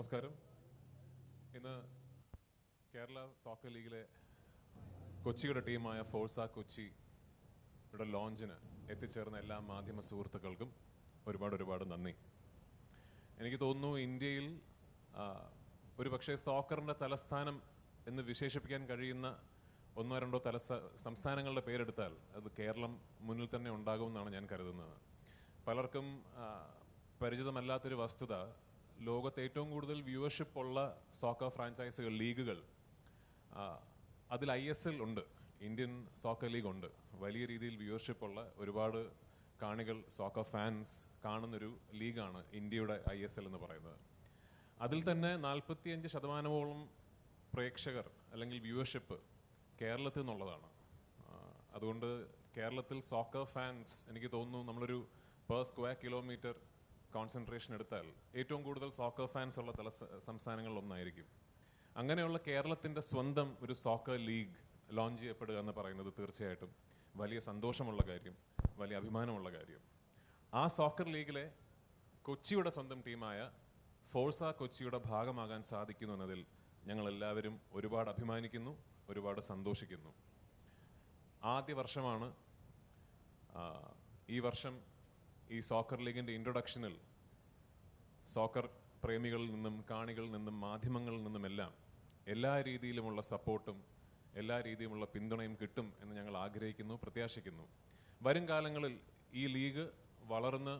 നമസ്കാരം. ഇന്ന് കേരള സോക്കർ ലീഗിലെ കൊച്ചിയുടെ ടീമായ ഫോഴ്സ കൊച്ചിയുടെ ലോഞ്ചിന് എത്തിച്ചേർന്ന എല്ലാ മാധ്യമ സുഹൃത്തുക്കൾക്കും ഒരുപാട് ഒരുപാട് നന്ദി. എനിക്ക് തോന്നുന്നു ഇന്ത്യയിൽ ഒരു പക്ഷേ സോക്കറിന്റെ തലസ്ഥാനം എന്ന് വിശേഷിപ്പിക്കാൻ കഴിയുന്ന ഒന്നോ രണ്ടോ തല സംസ്ഥാനങ്ങളുടെ പേരെടുത്താൽ അത് കേരളം മുന്നിൽ തന്നെ ഉണ്ടാകുമെന്നാണ് ഞാൻ കരുതുന്നത്. പലർക്കും പരിചിതമല്ലാത്തൊരു വസ്തുത ലോകത്ത് ഏറ്റവും കൂടുതൽ വ്യൂവർഷിപ്പ് ഉള്ള സോക്കർ ഫ്രാഞ്ചൈസുകൾ ലീഗുകൾ അതിൽ ഐ എസ് എൽ ഉണ്ട്. ഇന്ത്യൻ സോക്കർ ലീഗ് ഉണ്ട്. വലിയ രീതിയിൽ വ്യൂവർഷിപ്പ് ഉള്ള ഒരുപാട് കാണികൾ സോക്കർ ഫാൻസ് കാണുന്നൊരു ലീഗാണ് ഇന്ത്യയുടെ ഐ എസ് എൽ എന്ന് പറയുന്നത്. അതിൽ തന്നെ നാൽപ്പത്തിയഞ്ച് ശതമാനമോളം പ്രേക്ഷകർ അല്ലെങ്കിൽ വ്യൂവർഷിപ്പ് കേരളത്തിൽ നിന്നുള്ളതാണ്. അതുകൊണ്ട് കേരളത്തിൽ സോക്കർ ഫാൻസ് എനിക്ക് തോന്നുന്നു നമ്മളൊരു പെർ സ്ക്വയർ കിലോമീറ്റർ കോൺസെൻട്രേഷൻ എടുത്താൽ ഏറ്റവും കൂടുതൽ സോക്കർ ഫാൻസ് ഉള്ള തല സംസ്ഥാനങ്ങളിൽ ഒന്നായിരിക്കും. അങ്ങനെയുള്ള കേരളത്തിന്റെ സ്വന്തം ഒരു സോക്കർ ലീഗ് ലോഞ്ച് ചെയ്യപ്പെടുക എന്ന് പറയുന്നത് തീർച്ചയായിട്ടും വലിയ സന്തോഷമുള്ള കാര്യം വലിയ അഭിമാനമുള്ള കാര്യം. ആ സോക്കർ ലീഗിലെ കൊച്ചിയുടെ സ്വന്തം ടീമായ ഫോഴ്സ കൊച്ചിയുടെ ഭാഗമാകാൻ സാധിക്കുന്നു എന്നതിൽ ഞങ്ങൾ എല്ലാവരും ഒരുപാട് അഭിമാനിക്കുന്നു ഒരുപാട് സന്തോഷിക്കുന്നു. ആദ്യ വർഷമാണ് ഈ വർഷം ഈ സോക്കർ ലീഗിന്റെ ഇൻട്രൊഡക്ഷനിൽ സോക്കർ പ്രേമികളിൽ നിന്നും കാണികളിൽ നിന്നും മാധ്യമങ്ങളിൽ നിന്നുമെല്ലാം എല്ലാ രീതിയിലുമുള്ള സപ്പോർട്ടും എല്ലാ രീതിയിലുമുള്ള പിന്തുണയും കിട്ടും എന്ന് ഞങ്ങൾ ആഗ്രഹിക്കുന്നു പ്രത്യാശിക്കുന്നു. വരും കാലങ്ങളിൽ ഈ ലീഗ് വളർന്ന്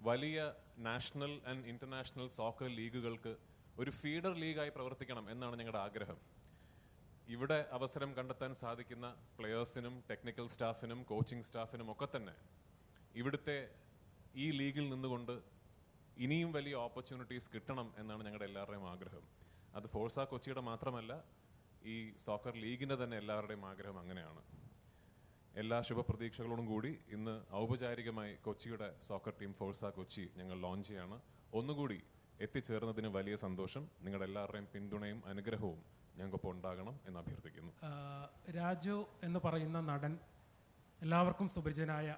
വലിയ നാഷണൽ ആൻഡ് ഇന്റർനാഷണൽ സോക്കർ ലീഗുകൾക്ക് ഒരു ഫീഡർ ലീഗായി പ്രവർത്തിക്കണം എന്നാണ് ഞങ്ങളുടെ ആഗ്രഹം. ഇവിടെ അവസരം കണ്ടെത്താൻ സാധിക്കുന്ന പ്ലെയേഴ്സിനും ടെക്നിക്കൽ സ്റ്റാഫിനും കോച്ചിങ് സ്റ്റാഫിനും ഒക്കെ തന്നെ ഇവിടുത്തെ ഈ ലീഗിൽ നിന്നുകൊണ്ട് ഇനിയും വലിയ ഓപ്പർച്യൂണിറ്റീസ് കിട്ടണം എന്നാണ് ഞങ്ങളുടെ എല്ലാവരുടെയും ആഗ്രഹം. അത് ഫോഴ്സ കൊച്ചിയുടെ മാത്രമല്ല ഈ സോക്കർ ലീഗിന്റെ തന്നെ എല്ലാവരുടെയും ആഗ്രഹം അങ്ങനെയാണ്. എല്ലാ ശുഭപ്രതീക്ഷകളോടും കൂടി ഇന്ന് ഔപചാരികമായി കൊച്ചിയുടെ സോക്കർ ടീം ഫോഴ്സ കൊച്ചി ഞങ്ങൾ ലോഞ്ച് ചെയ്യാണ്. ഒന്നുകൂടി എത്തിച്ചേർന്നതിന് വലിയ സന്തോഷം. നിങ്ങളുടെ എല്ലാവരുടെയും പിന്തുണയും അനുഗ്രഹവും ഞങ്ങൾക്കൊപ്പം ഉണ്ടാകണം എന്ന് അഭ്യർത്ഥിക്കുന്നു. രാജു എന്ന് പറയുന്ന നടൻ എല്ലാവർക്കും സുപരിചിതനായ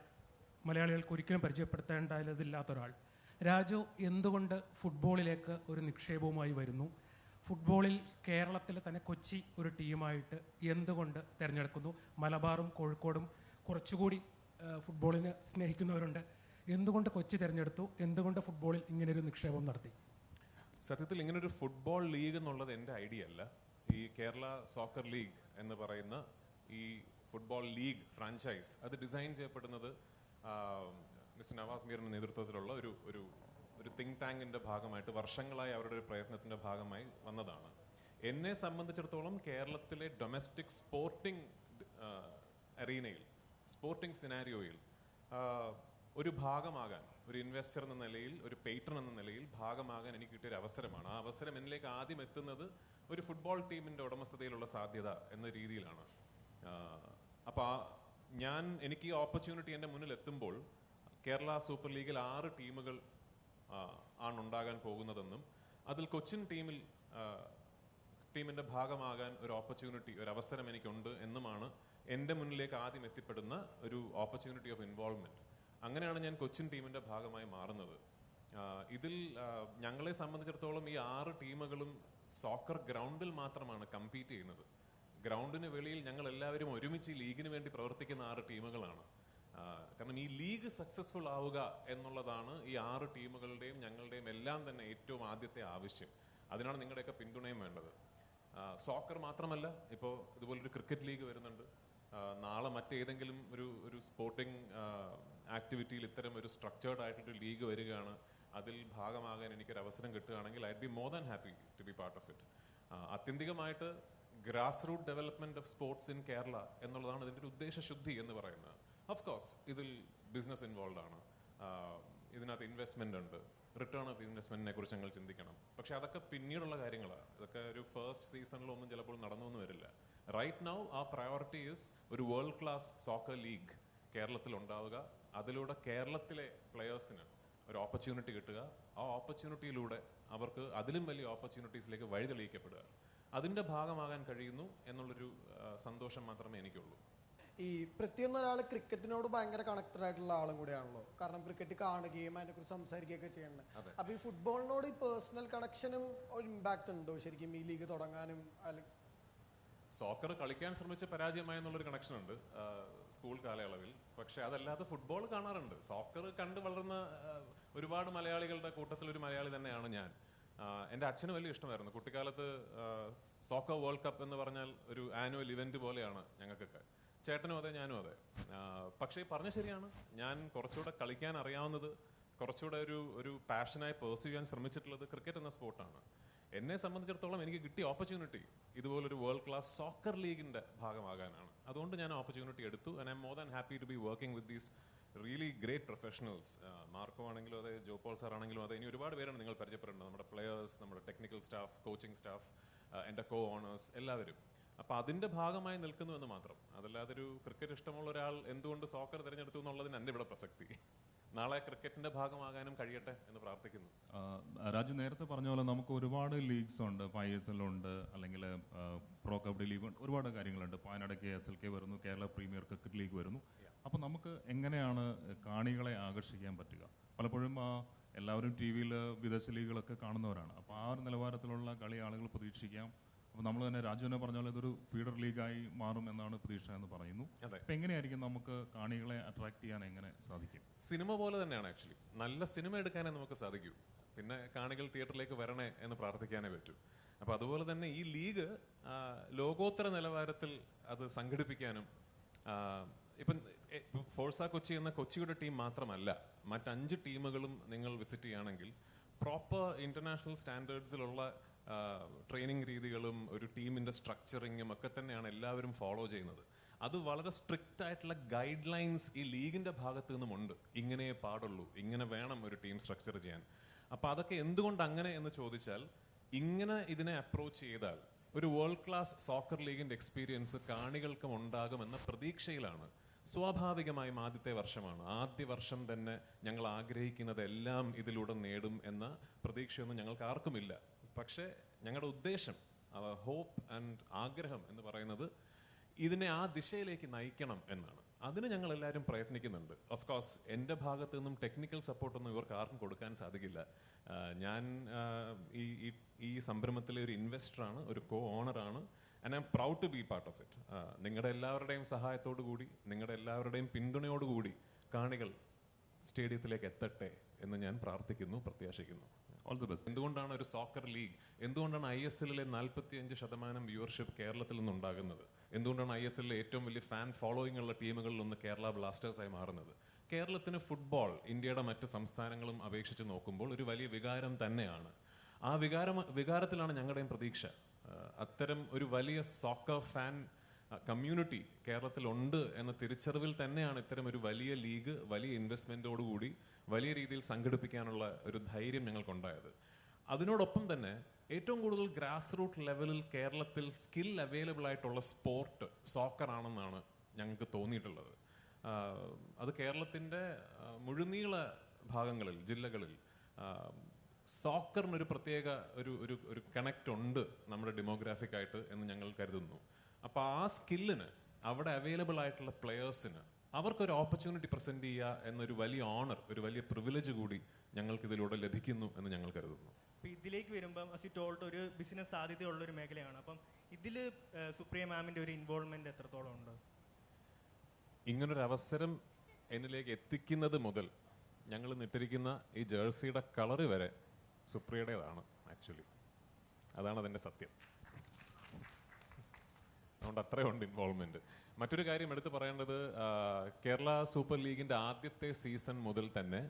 മലയാളികൾക്ക് ഒരിക്കലും പരിചയപ്പെടുത്തേണ്ടതില്ലാത്ത ഒരാൾ. രാജു എന്തുകൊണ്ട് ഫുട്ബോളിലേക്ക് ഒരു നിക്ഷേപവുമായി വരുന്നു? ഫുട്ബോളിൽ കേരളത്തിലെ തന്നെ കൊച്ചി ഒരു ടീമായിട്ട് എന്തുകൊണ്ട് തിരഞ്ഞെടുക്കുന്നു? മലബാറും കോഴിക്കോടും കുറച്ചുകൂടി ഫുട്ബോളിന് സ്നേഹിക്കുന്നവരുണ്ട്. എന്തുകൊണ്ട് കൊച്ചി തിരഞ്ഞെടുത്തു? എന്തുകൊണ്ട് ഫുട്ബോളിൽ ഇങ്ങനൊരു നിക്ഷേപം നടത്തി? സത്യത്തിൽ ഇങ്ങനൊരു ഫുട്ബോൾ ലീഗ് എന്നുള്ളത് എന്റെ ഐഡിയ അല്ല. ഈ കേരള സോക്കർ ലീഗ് എന്ന് പറയുന്ന ഈ ഫുട്ബോൾ ലീഗ് ഫ്രാഞ്ചൈസ് അത് ഡിസൈൻ ചെയ്യപ്പെടുന്നത് മിസ്റ്റർ നവാസ് മീറിന്റെ നേതൃത്വത്തിലുള്ള ഒരു ഒരു ഒരു തിങ്ക് ടാങ്കിന്റെ ഭാഗമായിട്ട് വർഷങ്ങളായി അവരുടെ ഒരു പ്രയത്നത്തിന്റെ ഭാഗമായി വന്നതാണ്. എന്നെ സംബന്ധിച്ചിടത്തോളം കേരളത്തിലെ ഡൊമസ്റ്റിക് സ്പോർട്ടിംഗ് അറീനയിൽ സ്പോർട്ടിംഗ് സിനാരിയോയിൽ ഒരു ഭാഗമാകാൻ ഒരു ഇൻവെസ്റ്റർ എന്ന നിലയിൽ ഒരു പേട്രൺ എന്ന നിലയിൽ ഭാഗമാകാൻ എനിക്ക് കിട്ടിയ ഒരു അവസരമാണ്. ആ അവസരം എന്നിലേക്ക് ആദ്യം എത്തുന്നത് ഒരു ഫുട്ബോൾ ടീമിന്റെ ഉടമസ്ഥതയിലുള്ള സാധ്യത എന്ന രീതിയിലാണ്. അപ്പോൾ ആ- ഞാൻ എനിക്ക് ഈ ഓപ്പർച്യൂണിറ്റി എന്റെ മുന്നിൽ എത്തുമ്പോൾ കേരള സൂപ്പർ ലീഗിൽ ആറ് ടീമുകൾ ആണുണ്ടാകാൻ പോകുന്നതെന്നും അതിൽ കൊച്ചിൻ ടീമിൽ ടീമിന്റെ ഭാഗമാകാൻ ഒരു ഓപ്പർച്യൂണിറ്റി ഒരു അവസരം എനിക്കുണ്ട് എന്നുമാണ് എന്റെ മുന്നിലേക്ക് ആദ്യം എത്തിപ്പെടുന്ന ഒരു ഓപ്പർച്യൂണിറ്റി ഓഫ് ഇൻവോൾവ്മെന്റ് അങ്ങനെയാണ് ഞാൻ കൊച്ചിൻ ടീമിന്റെ ഭാഗമായി മാറുന്നത്. ഇതിൽ ഞങ്ങളെ സംബന്ധിച്ചിടത്തോളം ഈ ആറ് ടീമുകളും സോക്കർ ഗ്രൗണ്ടിൽ മാത്രമാണ് കമ്പീറ്റ് ചെയ്യുന്നത്. ഗ്രൗണ്ടിന് വെളിയിൽ ഞങ്ങൾ എല്ലാവരും ഒരുമിച്ച് ലീഗിന് വേണ്ടി പ്രവർത്തിക്കുന്ന ആറ് ടീമുകളാണ്. കാരണം ഈ ലീഗ് സക്സസ്ഫുൾ ആവുക എന്നുള്ളതാണ് ഈ ആറ് ടീമുകളുടെയും ഞങ്ങളുടെയും എല്ലാം തന്നെ ഏറ്റവും ആദ്യത്തെ ആവശ്യം. അതിനാണ് നിങ്ങളുടെയൊക്കെ പിന്തുണയും വേണ്ടത്. സോക്കർ മാത്രമല്ല ഇപ്പോൾ ഇതുപോലൊരു ക്രിക്കറ്റ് ലീഗ് വരുന്നുണ്ട്. നാളെ മറ്റേതെങ്കിലും ഒരു ഒരു സ്പോർട്ടിംഗ് ആക്ടിവിറ്റിയിൽ ഇത്തരം ഒരു സ്ട്രക്ചേർഡ് ആയിട്ടൊരു ലീഗ് വരികയാണ്. അതിൽ ഭാഗമാകാൻ എനിക്കൊരു അവസരം കിട്ടുകയാണെങ്കിൽ I be more than happy to be part of it ആത്യന്തികമായിട്ട് grass root development of sports in Kerala എന്നുള്ളതാണ് ഇതിന്റെ ഒരു ഉദ്ദേശശുദ്ധി എന്ന് പറയുന്നത്. ഓഫ് കോഴ്സ് ഇതിൽ ബിസിനസ് ഇൻവോൾവ് ആണ്. ഇതിനകത്ത് ഇൻവെസ്റ്റ്മെന്റ് ഉണ്ട്. റിട്ടേൺ ഓഫ് ഇൻവെസ്റ്റ്മെന്റിനെ കുറിച്ച് ഞങ്ങൾ ചിന്തിക്കണം. പക്ഷെ അതൊക്കെ പിന്നീടുള്ള കാര്യങ്ങളാണ്. ഇതൊക്കെ ഒരു ഫസ്റ്റ് സീസണിലൊന്നും ചിലപ്പോൾ നടന്നൊന്നും വരില്ല. റൈറ്റ് നൗ ആ പ്രയോറിറ്റി ഇസ് ഒരു വേൾഡ് ക്ലാസ് സോക്കർ ലീഗ് കേരളത്തിൽ ഉണ്ടാവുക. അതിലൂടെ കേരളത്തിലെ പ്ലെയേഴ്സിന് ഒരു ഓപ്പർച്യൂണിറ്റി കിട്ടുക. ആ ഓപ്പർച്യൂണിറ്റിയിലൂടെ അവർക്ക് അതിലും വലിയ ഓപ്പർച്യൂണിറ്റീസിലേക്ക് വഴിതെളിയിക്കപ്പെടുക. അതിന്റെ ഭാഗമാകാൻ കഴിയുന്നു എന്നുള്ളൊരു സന്തോഷം മാത്രമേ എനിക്കുള്ളൂ. ഈ പ്രത്യേകം ഒരാൾ ക്രിക്കറ്റിനോട് ഭയങ്കര കണക്റ്റഡ് ആയിട്ടുള്ള ആളും കൂടിയാണല്ലോ. കാരണം ക്രിക്കറ്റ് കാണുകയും അതിനെ കുറിച്ച് സംസാരിക്കുകയൊക്കെ ചെയ്യണം അപ്പൊ ഈ ഫുട്ബോളിനോട് ഈ പേഴ്സണൽ കണക്ഷനും ഒരു ഇമ്പാക്ട് ഉണ്ടോ ശരിക്കും ഈ ലീഗ് തുടങ്ങാനും അല്ലെങ്കിൽ സോക്കർ കളിക്കാൻ ശ്രമിച്ച പരാജയമായ എന്നുള്ളൊരു കണക്ഷൻ ഉണ്ട് സ്കൂൾ കാലയളവിൽ. പക്ഷെ അതല്ലാതെ ഫുട്ബോൾ കാണാറുണ്ട്. സോക്കർ കണ്ട് വളർന്ന ഒരുപാട് മലയാളികളുടെ കൂട്ടത്തിൽ ഒരു മലയാളി തന്നെയാണ് ഞാൻ. എന്റെ അച്ഛന് വലിയ ഇഷ്ടമായിരുന്നു. കുട്ടിക്കാലത്ത് സോക്കർ വേൾഡ് കപ്പ് എന്ന് പറഞ്ഞാൽ ഒരു ആനുവൽ ഇവന്റ് പോലെയാണ് ഞങ്ങൾക്കൊക്കെ. ചേട്ടനും അതെ ഞാനും അതെ. പക്ഷേ പറഞ്ഞ ശരിയാണ്. ഞാൻ കുറച്ചുകൂടെ കളിക്കാൻ അറിയാവുന്നത് കുറച്ചുകൂടെ ഒരു ഒരു പാഷനായി പേഴ്സ്യൂ ചെയ്യാൻ ശ്രമിച്ചിട്ടുള്ളത് ക്രിക്കറ്റ് എന്ന സ്പോർട്ടാണ് എന്നെ സംബന്ധിച്ചിടത്തോളം എനിക്ക് കിട്ടിയ ഓപ്പർച്യൂണിറ്റി ഇതുപോലൊരു വേൾഡ് ക്ലാസ് സോക്കർ ലീഗിന്റെ ഭാഗമാകാനാണ്. അതുകൊണ്ട് ഞാൻ ഓപ്പർച്യൂണിറ്റി എടുത്തു and I am more than happy to be working with these really great professionals Marco ആണെങ്കിലും അതെ ജോപോൾ സാർ ആണെങ്കിലും അതെ ഇനി ഒരുപാട് പേരാണ് നിങ്ങൾ പരിചയപ്പെടേണ്ടത്. നമ്മുടെ പ്ലെയേഴ്സ് നമ്മുടെ ടെക്നിക്കൽ സ്റ്റാഫ് കോച്ചിങ് സ്റ്റാഫ് എന്റെ കോ ഓണേഴ്സ് എല്ലാവരും. അപ്പൊ അതിന്റെ ഭാഗമായി നിൽക്കുന്നു എന്ന് മാത്രം. അതല്ലാതെ ഒരു ക്രിക്കറ്റ് ഇഷ്ടമുള്ള ഒരാൾ എന്തുകൊണ്ട് സോക്കർ തിരഞ്ഞെടുത്തു എന്നുള്ളതിന് എന്റെ ഇവിടെ പ്രസക്തി. നാളെ ക്രിക്കറ്റിന്റെ ഭാഗമാകാനും കഴിയട്ടെ എന്ന് പ്രാർത്ഥിക്കുന്നു. രാജു നേരത്തെ പറഞ്ഞ പോലെ നമുക്ക് ഒരുപാട് ലീഗ്സ് ഉണ്ട്. ഇപ്പോൾ ഐ എസ് എൽ ഉണ്ട് അല്ലെങ്കിൽ പ്രോ കബഡി ലീഗ് ഒരുപാട് കാര്യങ്ങളുണ്ട്. ഇപ്പോൾ അതിനിടയ്ക്ക് എസ് എൽ കെ വരുന്നു കേരള പ്രീമിയർ ക്രിക്കറ്റ് ലീഗ് വരുന്നു. അപ്പോൾ നമുക്ക് എങ്ങനെയാണ് കാണികളെ ആകർഷിക്കാൻ പറ്റുക? പലപ്പോഴും എല്ലാവരും ടി വിയിൽ വിദേശ ലീഗുകളൊക്കെ കാണുന്നവരാണ്. അപ്പോൾ ആ ഒരു നിലവാരത്തിലുള്ള കളി ആളുകൾ പ്രതീക്ഷിക്കാം. അപ്പോൾ നമ്മൾ തന്നെ രാജു പറഞ്ഞാൽ പറഞ്ഞ ഇതൊരു ഫീഡർ ലീഗായി മാറും എന്നാണ് പ്രതീക്ഷ എന്ന് പറയുന്നു. അപ്പൊ അപ്പോൾ എങ്ങനെയായിരിക്കും നമുക്ക് കാണികളെ അട്രാക്ട് ചെയ്യാൻ എങ്ങനെ സാധിക്കും? സിനിമ പോലെ തന്നെയാണ് ആക്ച്വലി നല്ല സിനിമ എടുക്കാനേ നമുക്ക് സാധിക്കൂ. പിന്നെ കാണികൾ തിയേറ്ററിലേക്ക് വരണേ എന്ന് പ്രാർത്ഥിക്കാനേ പറ്റൂ. അപ്പൊ അതുപോലെ തന്നെ ഈ ലീഗ് ലോകോത്തര നിലവാരത്തിൽ അത് സംഘടിപ്പിക്കാനും ഇപ്പം ഫോഴ്സ കൊച്ചി എന്ന കൊച്ചിയുടെ ടീം മാത്രമല്ല മറ്റഞ്ച് ടീമുകളും നിങ്ങൾ വിസിറ്റ് ചെയ്യുകയാണെങ്കിൽ പ്രോപ്പർ ഇന്റർനാഷണൽ സ്റ്റാൻഡേർഡ്സിലുള്ള ട്രെയിനിങ് രീതികളും ഒരു ടീമിന്റെ സ്ട്രക്ചറിങ്ങും ഒക്കെ തന്നെയാണ് എല്ലാവരും ഫോളോ ചെയ്യുന്നത്. അത് വളരെ സ്ട്രിക്റ്റ് ആയിട്ടുള്ള ഗൈഡ് ലൈൻസ് ഈ ലീഗിന്റെ ഭാഗത്തു നിന്നും ഉണ്ട്. ഇങ്ങനെ പാടുള്ളൂ ഇങ്ങനെ വേണം ഒരു ടീം സ്ട്രക്ചർ ചെയ്യാൻ. അപ്പോൾ അതൊക്കെ എന്തുകൊണ്ട് അങ്ങനെ എന്ന് ചോദിച്ചാൽ ഇങ്ങനെ ഇതിനെ അപ്രോച്ച് ചെയ്താൽ ഒരു വേൾഡ് ക്ലാസ് സോക്കർ ലീഗിന്റെ എക്സ്പീരിയൻസ് കാണികൾക്കും ഉണ്ടാകുമെന്ന പ്രതീക്ഷയിലാണ്. സ്വാഭാവികമായും ആദ്യത്തെ വർഷമാണ്. ആദ്യ വർഷം തന്നെ ഞങ്ങൾ ആഗ്രഹിക്കുന്നതെല്ലാം ഇതിലൂടെ നേടും എന്ന പ്രതീക്ഷയൊന്നും ഞങ്ങൾക്ക് ആർക്കുമില്ല. പക്ഷേ ഞങ്ങളുടെ ഉദ്ദേശം ഹോപ്പ് ആൻഡ് ആഗ്രഹം എന്ന് പറയുന്നത് ഇതിനെ ആ ദിശയിലേക്ക് നയിക്കണം എന്നാണ്. അതിന് ഞങ്ങൾ എല്ലാവരും പ്രയത്നിക്കുന്നുണ്ട്. ഓഫ് കോഴ്സ് എന്റെ ഭാഗത്തു നിന്നും ടെക്നിക്കൽ സപ്പോർട്ടൊന്നും ഇവർക്ക് ആർക്കും കൊടുക്കാൻ സാധിക്കില്ല. ഞാൻ ഈ ഈ- സംരംഭത്തിലെ ഒരു ഇൻവെസ്റ്ററാണ് ഒരു കോ ഓണറാണ് and I am proud to be part of it നിങ്ങളുടെ എല്ലാവരുടെയും സഹായത്തോടു കൂടി നിങ്ങളുടെ എല്ലാവരുടെയും പിന്തുണയോടുകൂടി കാണികൾ സ്റ്റേഡിയത്തിലേക്ക് എത്തട്ടെ എന്ന് ഞാൻ പ്രാർത്ഥിക്കുന്നു പ്രത്യാശിക്കുന്നു. ഓൾ ദി ബെസ്റ്റ് എന്തുകൊണ്ടാണ് ഒരു സോക്കർ ലീഗ് എന്തുകൊണ്ടാണ് ഐ എസ് എല്ലിലെ നാൽപ്പത്തി അഞ്ച് ശതമാനം വ്യൂവർഷിപ്പ് കേരളത്തിൽ നിന്നുണ്ടാകുന്നത്? എന്തുകൊണ്ടാണ് ഐ എസ് എല്ലിലെ ഏറ്റവും വലിയ ഫാൻ ഫോളോയിങ് ഉള്ള ടീമുകളിൽ ഒന്ന് കേരള ബ്ലാസ്റ്റേഴ്സായി മാറുന്നത്? കേരളത്തിന് ഫുട്ബോൾ ഇന്ത്യയുടെ മറ്റ് സംസ്ഥാനങ്ങളും അപേക്ഷിച്ച് നോക്കുമ്പോൾ ഒരു വലിയ വികാരം തന്നെയാണ്. ആ വികാരം വികാരത്തിലാണ് ഞങ്ങളുടെയും പ്രതീക്ഷ. അത്തരം ഒരു വലിയ സോക്കർ ഫാൻ കമ്മ്യൂണിറ്റി കേരളത്തിലുണ്ട് എന്ന തിരിച്ചറിവിൽ തന്നെയാണ് ഇത്തരം ഒരു വലിയ ലീഗ് വലിയ ഇൻവെസ്റ്റ്മെന്റോടുകൂടി വലിയ രീതിയിൽ സംഘടിപ്പിക്കാനുള്ള ഒരു ധൈര്യം ഞങ്ങൾക്കുണ്ടായത്. അതിനോടൊപ്പം തന്നെ ഏറ്റവും കൂടുതൽ ഗ്രാസ് റൂട്ട് ലെവലിൽ കേരളത്തിൽ സ്കിൽ അവൈലബിൾ ആയിട്ടുള്ള സ്പോർട്ട് സോക്കർ ആണെന്നാണ് ഞങ്ങൾക്ക് തോന്നിയിട്ടുള്ളത്. അത് കേരളത്തിന്റെ മുഴുനീള ഭാഗങ്ങളിൽ ജില്ലകളിൽ സോക്കറിനൊരു പ്രത്യേക ഒരു ഒരു ഒരു കണക്റ്റ് ഉണ്ട് നമ്മുടെ ഡെമോഗ്രാഫിക് ആയിട്ട് എന്ന് ഞങ്ങൾ കരുതുന്നു. അപ്പോൾ ആ സ്കില്ലിന് അവിടെ അവൈലബിൾ ആയിട്ടുള്ള പ്ലെയേഴ്സിന് അവർക്കൊരു ഓപ്പർച്യൂണിറ്റി പ്രസന്റ് ചെയ്യുക എന്നൊരു വലിയ ഓണർ ഒരു വലിയ പ്രിവിലേജ് കൂടി ഞങ്ങൾക്ക് ഇതിലൂടെ ലഭിക്കുന്നു എന്ന് ഞങ്ങൾ കരുതുന്നു. അപ്പോൾ ഇതിലേക്ക് വരുമ്പം സിറ്റോൾട്ട് ഒരു ബിസിനസ് സാധ്യതയുള്ള ഒരു മേഖലയാണ്. അപ്പം ഇതിൽ സുപ്രിയ മാമിന്റെ ഒരു ഇൻവോൾവ്മെന്റ് എത്രത്തോളം ഉണ്ട്? ഇങ്ങനൊരു അവസരം എന്നിലേക്ക് എത്തിക്കുന്നത് മുതൽ ഞങ്ങൾ നിട്ടിരിക്കുന്ന ഈ ജേഴ്സിയുടെ കളറ് വരെ സുപ്രിയയുടേതാണ് ആക്ച്വലി അതാണ് അതിന്റെ സത്യം. അതുകൊണ്ട് അത്രയുണ്ട് ഇൻവോൾവ്മെന്റ് മറ്റൊരു കാര്യം എടുത്തു പറയേണ്ടത് കേരള സൂപ്പർ ലീഗിന്റെ ആദ്യത്തെ സീസൺ മുതൽ തന്നെ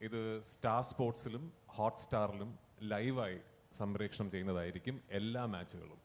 ഇത് സ്റ്റാർ സ്പോർട്സിലും ഹോട്ട്സ്റ്റാറിലും ലൈവായി സംപ്രേക്ഷണം ചെയ്യുന്നതായിരിക്കും എല്ലാ മാച്ചുകളും